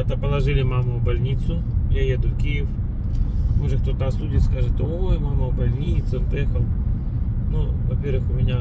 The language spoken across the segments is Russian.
ребята положили маму в больницу. Я еду в Киев. Может кто-то осудит, скажет, ой, мама в больнице, он поехал. Ну, во-первых, у меня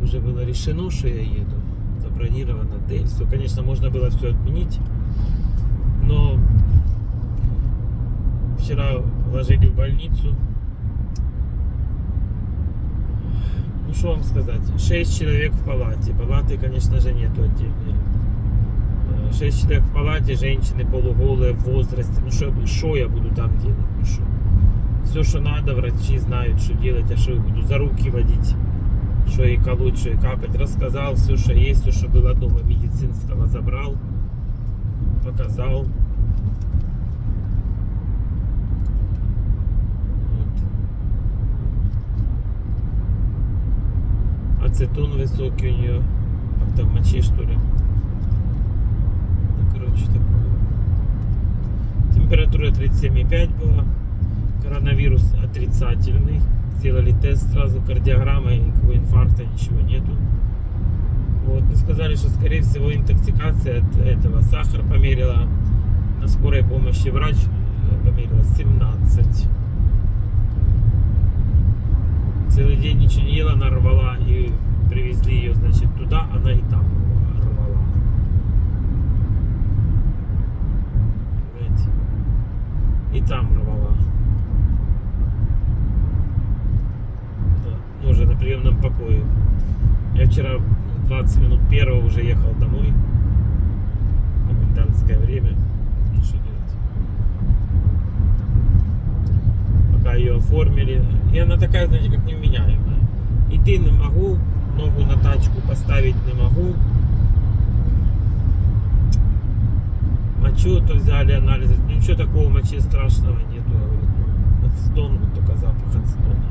уже было решено, что я еду. Забронирован отель. Все, конечно, можно было все отменить. Но вчера ложили в больницу. Что вам сказать? Шесть человек в палате. Палаты, конечно же, нету отдельной. Э, Шесть человек в палате, женщины полуголые в возрасте. Ну что, что я буду там делать? Ну что? Все, что надо, врачи знают, что делать, а что я буду за руки водить, что и колоть, что и капать. Рассказал все, что есть, все, что было дома медицинского, забрал, показал. Вот. Ацетон высокий у нее, как-то в моче, что ли. Ну, короче, такое. Температура 37,5 была. Коронавирус отрицательный. Сделали тест сразу, кардиограмма, никакого инфаркта, ничего нету. Вот, ну сказали, что скорее всего интоксикация от этого. Сахар померила на скорой помощи. Врач померила 17. Целый день ничего не ела, она рвала и привезли ее, значит, туда, она и там рвала. Понимаете? И там рвала. Да, уже на приемном покое. Я вчера в 20 минут первого уже ехал домой. Комендантское время. Ну что делать? Пока ее оформили. И она такая, знаете, как невменяемая. Идти не могу, ногу на тачку поставить не могу. Мочу то взяли анализы. Ну, Ничего такого в моче страшного нету. Ацетон, вот только запах ацетона.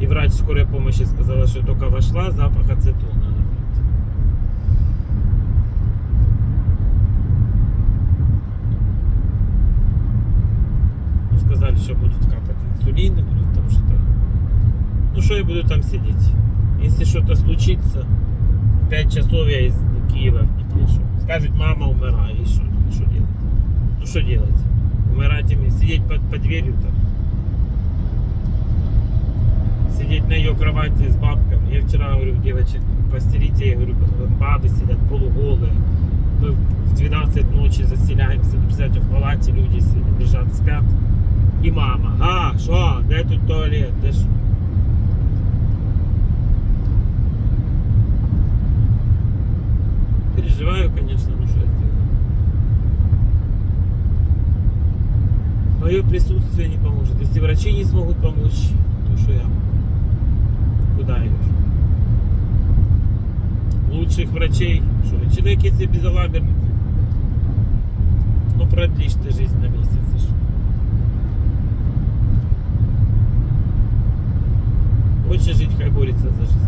И врач скорой помощи сказала, что только вошла запах ацетона. Она говорит. Ну, Сказали, что будут инсулины, будут там что-то. Ну что я буду там сидеть? Если что-то случится, 5 часов я из Киева Днепре. что? Скажет, мама умирает, и что, что делать? Ну что делать? Умирать им, сидеть под, под дверью там. Сидеть на ее кровати с бабками. Я вчера говорю, девочек, постерите, я говорю, бабы сидят полуголые. Мы в 12 ночи заселяемся, представьте, в палате люди лежат, спят. И мама, а, что, де тут туалет, де ж? Переживаю, конечно, ну что я. Мое присутствие не поможет. Если врачи не смогут помочь, то что я? Куда я? Лучших врачей. Что? Человек, если безалаберный, ну продлишь ты жизнь на месяц. что? Хочешь жить, хай борется за жизнь.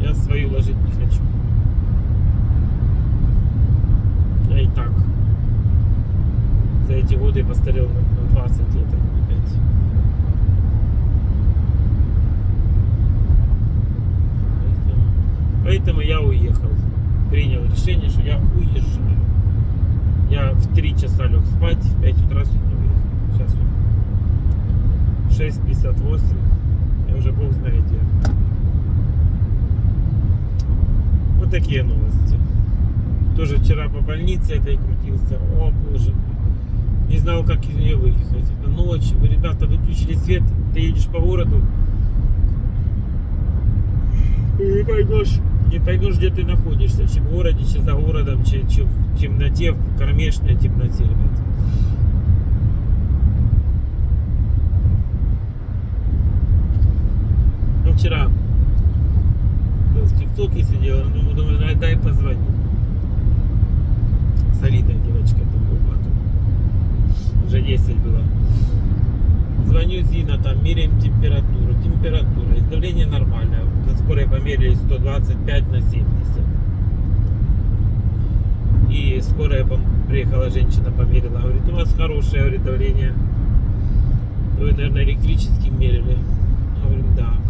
Я свою ложить не хочу. Я и так за эти годы постарел на на 20 лет, а не на 5. Поэтому, поэтому я уехал. Принял решение, что я уезжаю. Я в 3 часа лег спать, в 5 утра сегодня выехал. Сейчас вот 6.58. Я уже бог знает где. Вот такие новости. Тоже вчера по больнице этой крутился. О боже. Не знал, как из нее выехать. Это ночь. Вы, ребята, выключили свет. Ты едешь по городу. И не поймешь, не поймешь, где ты находишься. Чем в городе, чем за городом, чем, в темноте, в кромешной темноте, ребята. Вчера был в ТикТоке сидел, ну, думаю, дай, дай позвоню. Солидная девочка такой бату. Уже 10 было. Звоню Зина, там меряем температуру. Температура, давление нормальное. На скорой померили 125 на 70. И скорая приехала женщина, померила. Говорит, у вас хорошее говорит, давление. Вы, наверное, электрическим мерили. Говорим, да.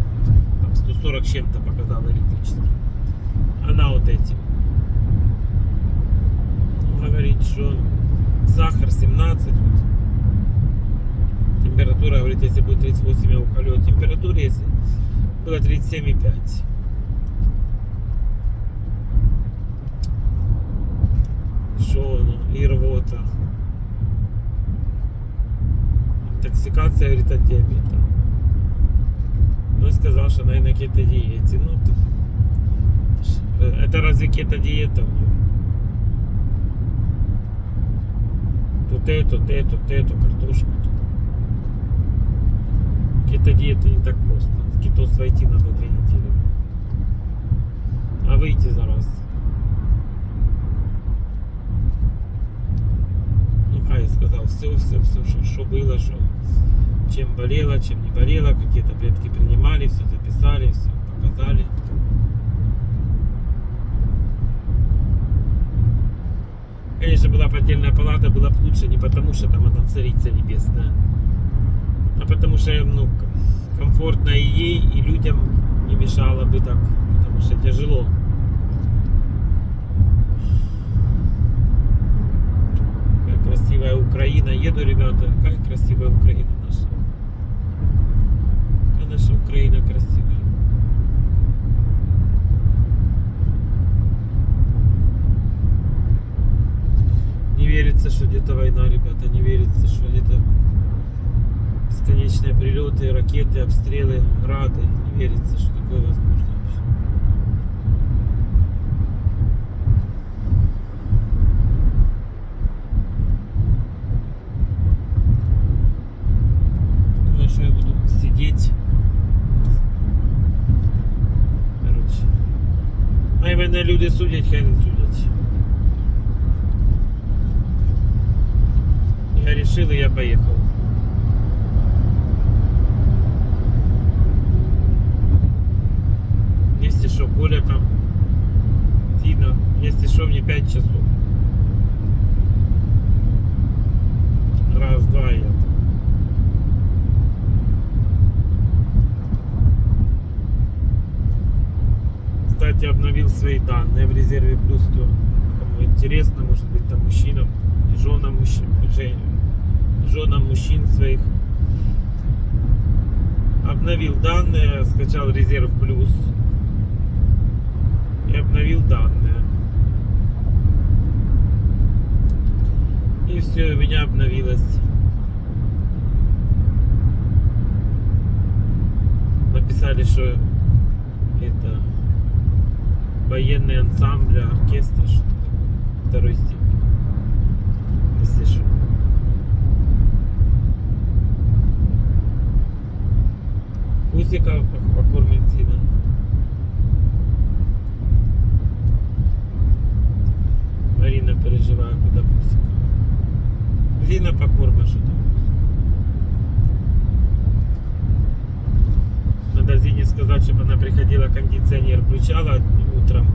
Там 140 140 с чем-то показал электрический. Она вот этим. Говорит, что сахар 17. Вот. Температура, говорит, если будет 38, я уколю. Температура, если было 37,5. Что ну, и рвота. Интоксикация, говорит, от диабета. Сказал, что она и на кето-диете. Ну, т- э, это разве кето-диета? Тут это, тут это, тут это, картошку. тут. Кето-диета не так просто. В кетоз войти надо две недели. А выйти за раз. Ну, я сказал, все, все, все, что, было, что чем болела, чем не болела, какие таблетки принимали, все записали, все показали. Конечно, была поддельная палата, было бы лучше не потому, что там она царица небесная, а потому что ну, комфортно и ей, и людям не мешало бы так, потому что тяжело. Какая красивая Украина. Еду, ребята, какая красивая Украина наша. Украина красивая. Не верится, что где-то война, ребята, не верится, что где-то бесконечные прилеты, ракеты, обстрелы, грады. Не верится, что такое возможно вообще. Думаю, что я буду сидеть. Короче. А й мене люди судять, хай не судять. Я решил, и я поехал. Если что, Коля там, Тина, если что, мне 5 часов. Раз, два, я. Кстати, обновил свои данные в резерве плюс, то кому интересно, может быть там мужчинам, женам мужчин, жен- женам мужчин своих. Обновил данные, скачал резерв плюс и обновил данные. И все, у меня обновилось. Написали, что это военный ансамбль, оркестр, что второй степени. Если что. Пусика по- покормит Зина. Марина переживает, куда Пусика. Зина покормит, что там. Надо Зине сказать, чтобы она приходила, кондиционер включала утром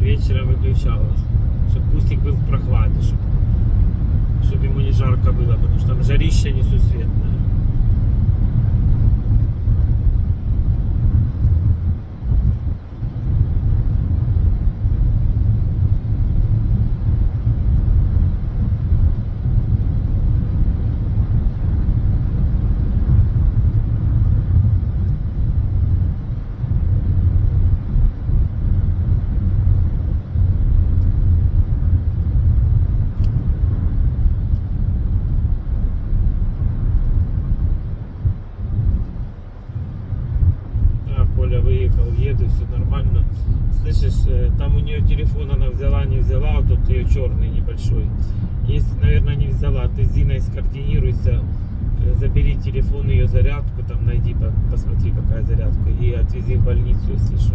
и вечером выключала. Чтобы Пустик был в прохладе, чтобы, чтобы ему не жарко было, потому что там жарище несусветное. А, Коля выехал, еду, все нормально. Слышишь, э, там у нее телефон она взяла, не взяла, вот тут ее черный небольшой. Если, наверное, не взяла, ты с Зиной скоординируйся, э, забери телефон, ее зарядку, там найди, по- посмотри, какая зарядка, и отвези в больницу, если что.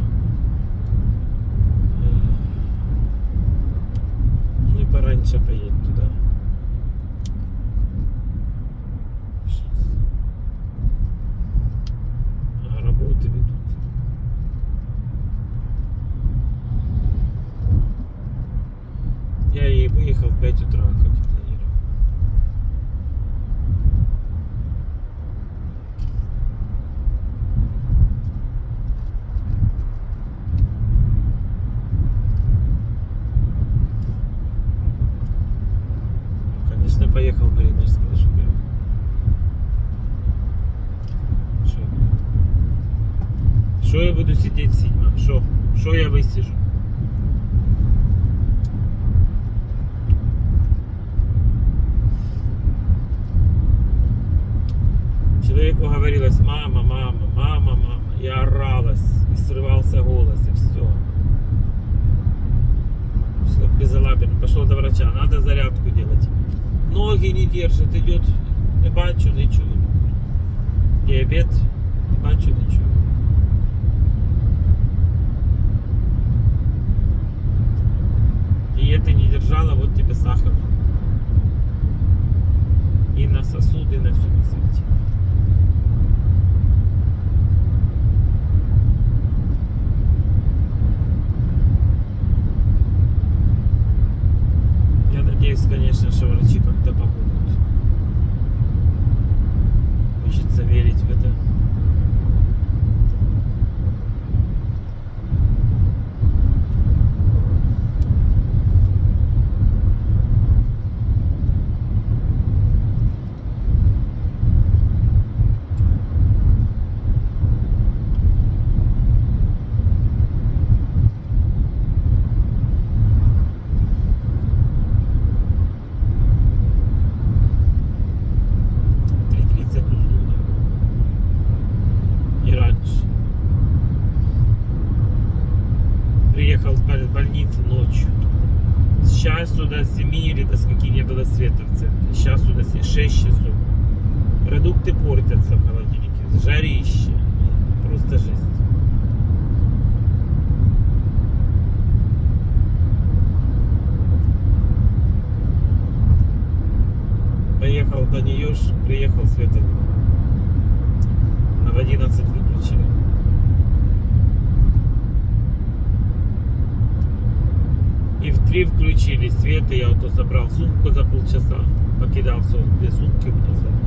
Ну и пораньше поедь туда. А, работы ведутся. Я и выехал в 5 утра, как и планировал. поехал, Марина, расскажи, что было. Что? Что я буду сидеть сидьма? Что? Что я высижу? Человеку говорилось мама, мама, мама, мама. И оралась, и срывался голос, и все. Что безалаберно. Пошел до врача, надо зарядку делать. Ноги не держит, идет, не бачу, ничего. Диабет, не бачу, ничего. Диеты не держала, вот тебе сахар. И на сосуды, на все на свете. 5-6 часов. Продукты портятся в холодильнике. Жарище. Просто жесть. Поехал до нее, приехал света. В 11 выключили. И в 3 включили свет, и я вот собрал сумку за полчаса. Makedon Resul Köprüsü.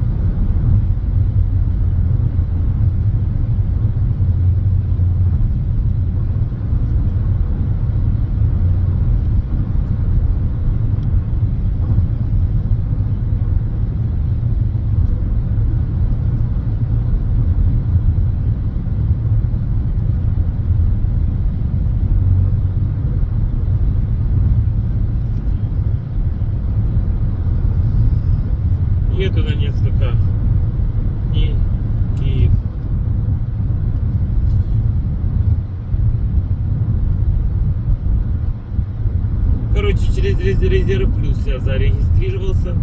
Резерв Плюс я зарегистрировался.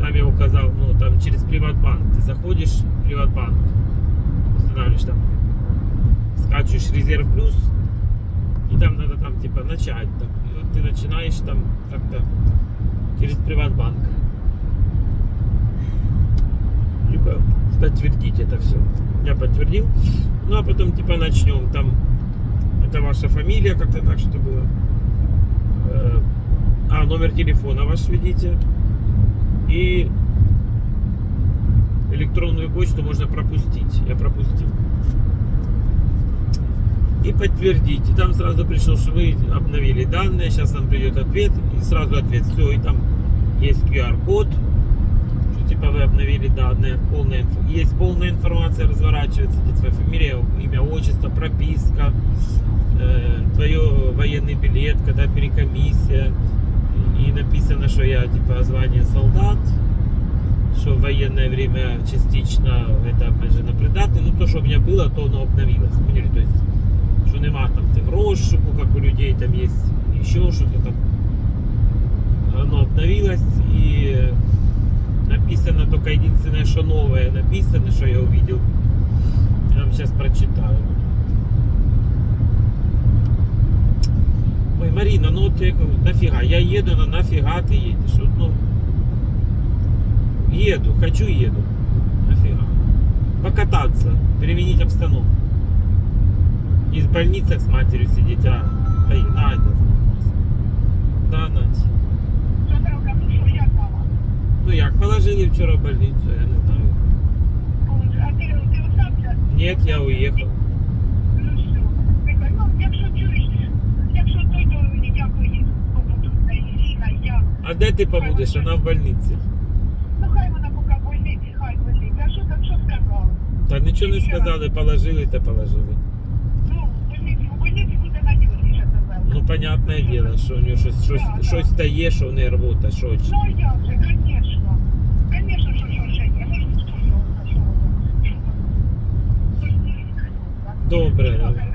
Там я указал, ну, там через Приватбанк. Ты заходишь в Приватбанк, устанавливаешь там, скачиваешь Резерв Плюс, и там надо там типа начать. Там, и вот ты начинаешь там как-то через Приватбанк. Либо подтвердить это все. Я подтвердил. Ну а потом типа начнем. Там это ваша фамилия, как-то так что было. А, номер телефона ваш введите. И электронную почту можно пропустить. Я пропустил. И подтвердить. И там сразу пришло, что вы обновили данные. Сейчас вам придет ответ. И сразу ответ. Все, и там есть QR-код что типа вы обновили данные, полная инф- есть полная информация разворачивается, где твоя фамилия, имя, отчество, прописка, э, твое военный билет, когда перекомиссия, и написано, что я типа звание солдат, что в военное время частично это опять же на придатный, ну то, что у меня было, то оно обновилось, поняли, то есть, что нема там ты в розшуку, как у людей там есть еще что-то там, оно обновилось и написано только единственное, что новое написано, что я увидел. Я вам сейчас прочитаю. Ой, Марина, ну ты нафига? Я еду, но нафига ты едешь? Вот, ну, еду, хочу еду. Нафига? Покататься, переменить обстановку. Не в больницах с матерью сидеть, а ай, Надя. Да, Надя. Ну як? Ну положили вчора в больницу, я не знаю. А? Нет, я уехал. А А де ти побудеш? Вона в больниці. Ну хай вона поки в больниці, хай в больниці. А що там, що сказали? Та нічого не сказали, положили та положили. Ну, в больниці, у больниці буде надіжніше тебе. Ну, понятне діло, що у нього щось, щось, щось стає, що в неї рвота, що чи. Ну, а як же, конечно. Конечно, що що ще є. Ну, що що його, що воно, що воно. Ну, ж не рік. Добре, Все,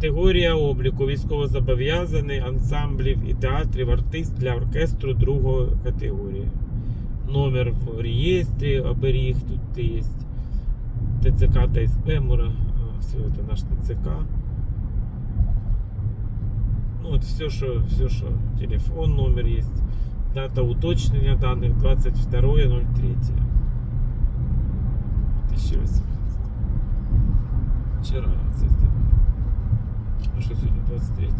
Категорія обліку військовозобов'язаний ансамблів і театрів артист для оркестру другої категорії. Номер в реєстрі, оберіг тут є. ТЦК та СП, все это наш ТЦК. Ну, вот все, что, все, что телефон, номер есть. Дата уточнення даних 22.03. 2018. Вчера це А что сегодня 23?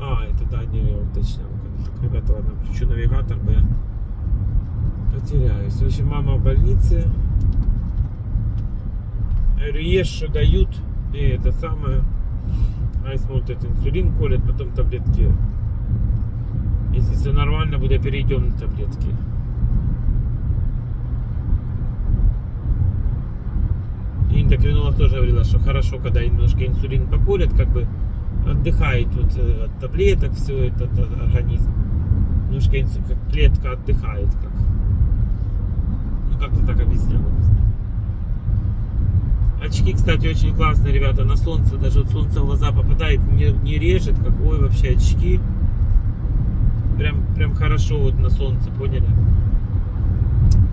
А, это да, не я уточнял. Так, ребята, ладно, включу навигатор, бо я потеряюсь. В общем, мама в больнице. Ешь, что дают. И это самое. Ай смотрит, инсулин колят, потом таблетки. Если все нормально, будет перейдем на таблетки. И эндокринолог тоже говорила, что хорошо, когда немножко инсулин поколят, как бы отдыхает вот э, от таблеток все это, это организм. Немножко инсу- как клетка отдыхает, как. Ну как-то так знаю. Очки, кстати, очень классные, ребята, на солнце, даже вот солнце в глаза попадает, не, не режет, какой вообще очки. Прям, прям хорошо вот на солнце, поняли?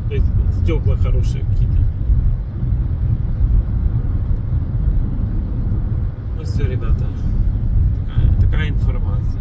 То есть стекла хорошие какие-то. Все, ребята, такая, такая информация.